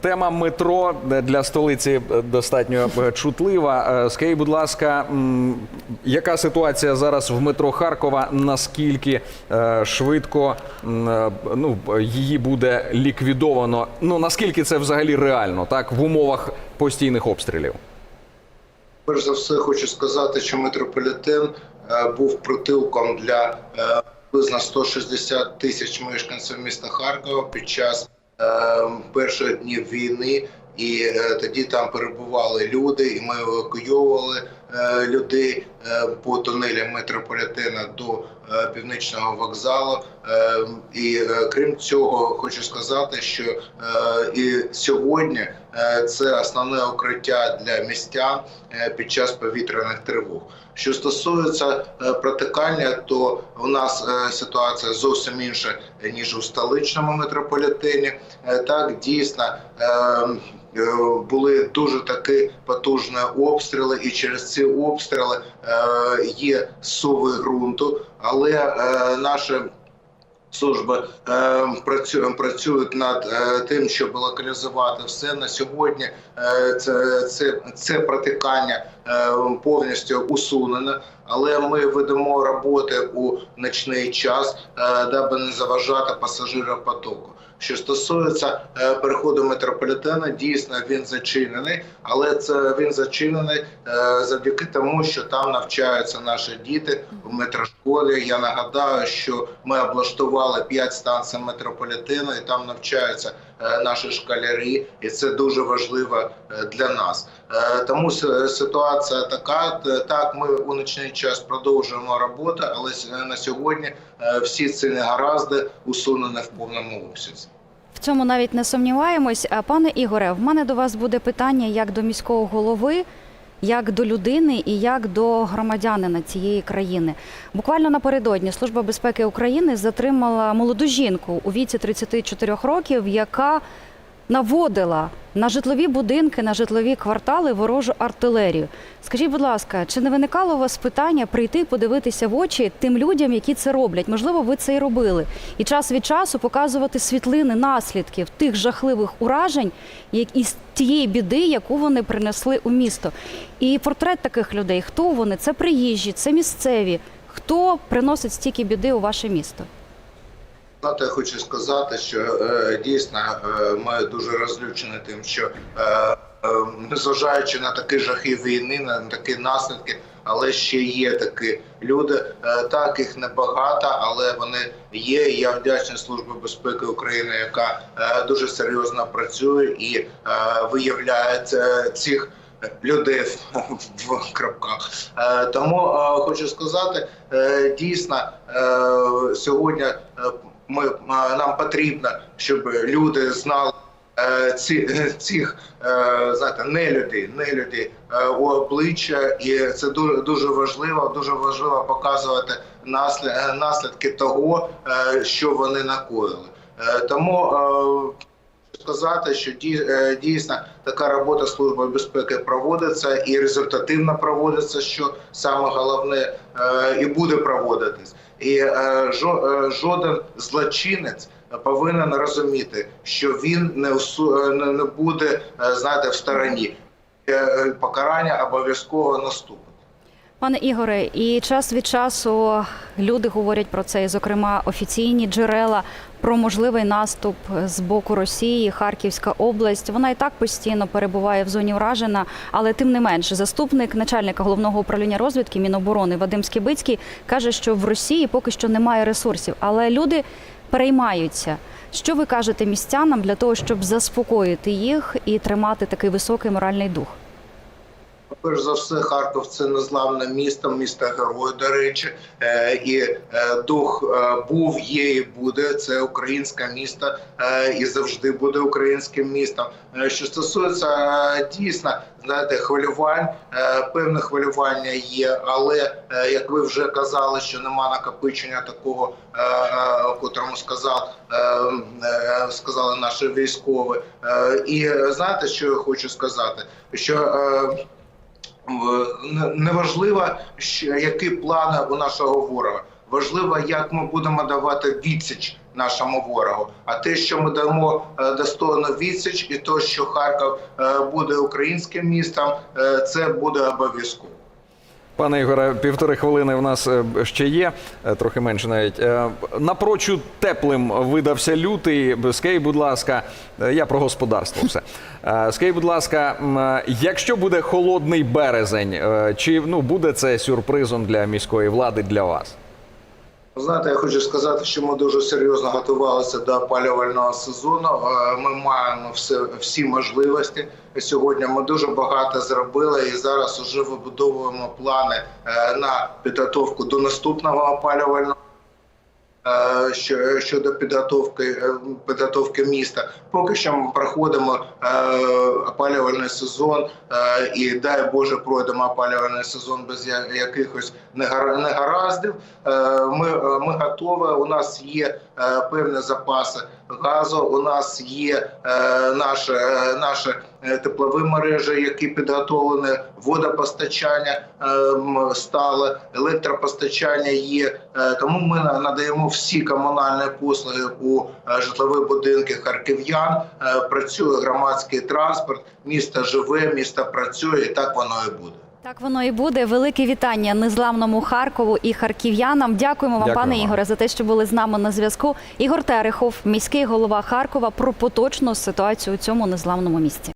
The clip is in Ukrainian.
Тема метро для столиці достатньо е, чутлива. Е, Скажіть, будь ласка, яка ситуація зараз в метро Харкова? Наскільки е, швидко ну, її буде ліквідовано? Ну наскільки це взагалі реально, так в умовах постійних обстрілів? Перш за все, хочу сказати, що метрополітен був притулком для приблизно 160 тисяч мешканців міста Харкова під час перших днів війни. І е, тоді там перебували люди, і ми евакуйовували е, людей е, по тунелям метрополітена до північного вокзалу. Е, і крім цього, хочу сказати, що і сьогодні це основне укриття для містян е, під час повітряних тривог. Що стосується е, протикання, то у нас е, ситуація зовсім інша ніж у столичному метрополітені. Е, Так дійсно е, е, були дуже такі потужні обстріли, і через ці обстріли е, є суви ґрунту, але е, наші служби працюють працю, працюють над е, тим, щоб локалізувати все на сьогодні. Е, це, це, це протикання е, повністю усунено, але ми ведемо роботи у ночний час, даби не заважати пасажиропотоку. Що стосується е, переходу метрополітена, дійсно він зачинений, але це він зачинений е, завдяки тому, що там навчаються наші діти в метрошколі. Я нагадаю, що ми облаштували 5 станцій метрополітену, і там навчаються наші школярі, і це дуже важливо е, для нас. Е, Тому ситуація така. Так, ми у нічний час продовжуємо роботу, але на сьогодні е, всі ці негаразди усунені в повному обсязі. В цьому навіть не сумніваємось. Пане Ігоре, в мене до вас буде питання як до міського голови, як до людини і як до громадянина цієї країни. Буквально напередодні Служба безпеки України затримала молоду жінку у віці 34 років, яка наводила на житлові будинки, на житлові квартали ворожу артилерію. Скажіть, будь ласка, чи не виникало у вас питання прийти подивитися в очі тим людям, які це роблять? Можливо, ви це і робили, і час від часу показувати світлини наслідків тих жахливих уражень, як із тієї біди, яку вони принесли у місто. І портрет таких людей, хто вони? Це приїжджі, це місцеві. Хто приносить стільки біди у ваше місто? Я хочу сказати, що е, дійсно е, ми дуже розлючені тим, що е, незважаючи на такі жахи війни, на такі наслідки, але ще є такі люди. Так їх небагато, але вони є. Я вдячний Службі безпеки України, яка дуже серйозно працює і виявляє цих. Людей в крапках Е, тому е, хочу сказати, е, дійсно сьогодні ми нам потрібно, щоб люди знали ці цих знаєте, нелюдей, нелюдей е, у обличчя, і це дуже дуже важливо. Дуже важливо показувати наслід, наслідки того, що вони накоїли. Тому сказати, що е, дійсно така робота служби безпеки проводиться і результативно проводиться, що саме головне е, і буде проводитись. І е, жо- жоден злочинець повинен розуміти, що він не не буде знаєте, в стороні. Покарання обов'язково наступить. Пане Ігоре, і час від часу люди говорять про це, і, зокрема, офіційні джерела про можливий наступ з боку Росії, Харківська область. Вона і так постійно перебуває в зоні уражена, але тим не менше, заступник начальника головного управління розвідки Міноборони Вадим Скибицький каже, що в Росії поки що немає ресурсів, але люди переймаються. Що ви кажете містянам для того, щоб заспокоїти їх і тримати такий високий моральний дух? Перш за все, Харків це незламне місто, місто герой, до речі, Е, і е, дух е, був, є і буде. Це українське місто і завжди буде українським містом. Що стосується дійсно, знаєте, хвилювань, певне хвилювання є, але як ви вже казали, що нема накопичення такого, котрому сказав, сказали наші військові. І знаєте, що я хочу сказати? Що неважливо, які плани у нашого ворога. Важливо, як ми будемо давати відсіч нашому ворогу. А те, що ми дамо е, достойну відсіч, і то, що Харків е, буде українським містом, е, це буде обов'язково. Пане Ігоре, півтори хвилини в нас е, ще є, е, трохи менше навіть. Напрочу Напрочуд теплим видався лютий. Скей, будь ласка, е, я про господарство все. Скей, будь ласка, е, якщо буде холодний березень, е, чи ну буде це сюрпризом для міської влади для вас? Знаєте, я хочу сказати, що ми дуже серйозно готувалися до опалювального сезону. Е, Ми маємо все, всі можливості. Сьогодні ми дуже багато зробили і зараз вже вибудовуємо плани е, на підготовку до наступного опалювального. Е, що- Щодо підготовки е, підготовки міста, поки що ми проходимо е, опалювальний сезон, і дай Боже пройдемо опалювальний сезон без якихось негар- негараздів. Ми, ми готові. У нас є певні запаси газу. У нас є е, наші, е, наші е, теплові мережі, які підготовлені, водопостачання е, м, стале, електропостачання є. Е, Тому ми надаємо всі комунальні послуги у е, житлові будинки харків'ян. Е, Працює громадський транспорт, місто живе, місто працює, і так воно і буде. Так воно і буде. Велике вітання незламному Харкову і харків'янам. Дякуємо вам, Дякую пане вам. Ігоре, за те, що були з нами на зв'язку. Ігор Терехов, міський голова Харкова, про поточну ситуацію у цьому незламному місті.